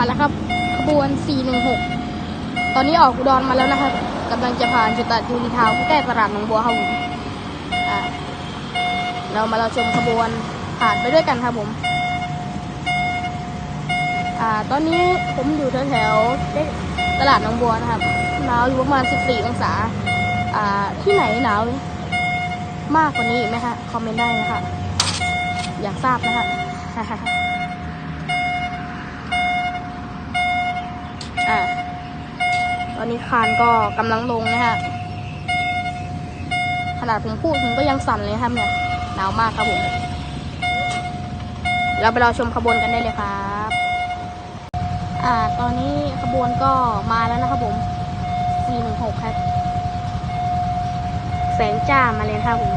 มาแล้วครับขบวน 416 ตอนนี้ออกอุดรมาแล้วนะครับกำลังจะผ่านจุดตัดยูนิทาวใกล้ตลาดหนองบัวครับผมเรามาเราชมขบวนผ่านไปด้วยกันครับผมอ่าตอนนี้ผมอยู่แถวแถวๆตลาดหนองบัวนะครับหนาวอยู่ประมาณ 14 องศาอ่าที่ไหนหนาวมากกว่านี้อีกไหมคะคอมเมนต์ได้นะคะอยากทราบนะคะ อ่าตอนนี้คานก็กำลังลงนะฮะขนาดผมพูดผมก็ยังสั่นเลยครับเนี่ยหนาวมากครับผมเราไปรอชมขบวนกันได้เลยครับ อ่า ตอนนี้ขบวนก็มาแล้วนะครับผม416ครับ แสงจ้ามาเลยครับผม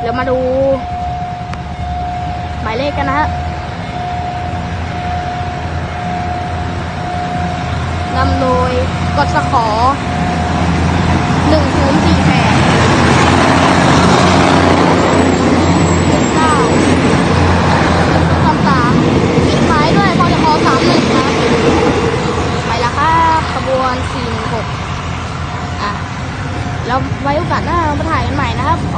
เดี๋ยวมาดู มายเลขกันนะฮะนำโดยกดสขอหนึ่งศูนย์สี่แปดเก้าสามสามปิดท้ายด้วยพอจะขอสามหนึ่งครับไปล้วครับขบวนสี่หนึ่งหกอะแล้วไว้โอกาสหน้าเรามาถ่ายกันใหม่นะครับขอบคุณทุกท่านที่มารับชมนะครับขอบคุณนะครับ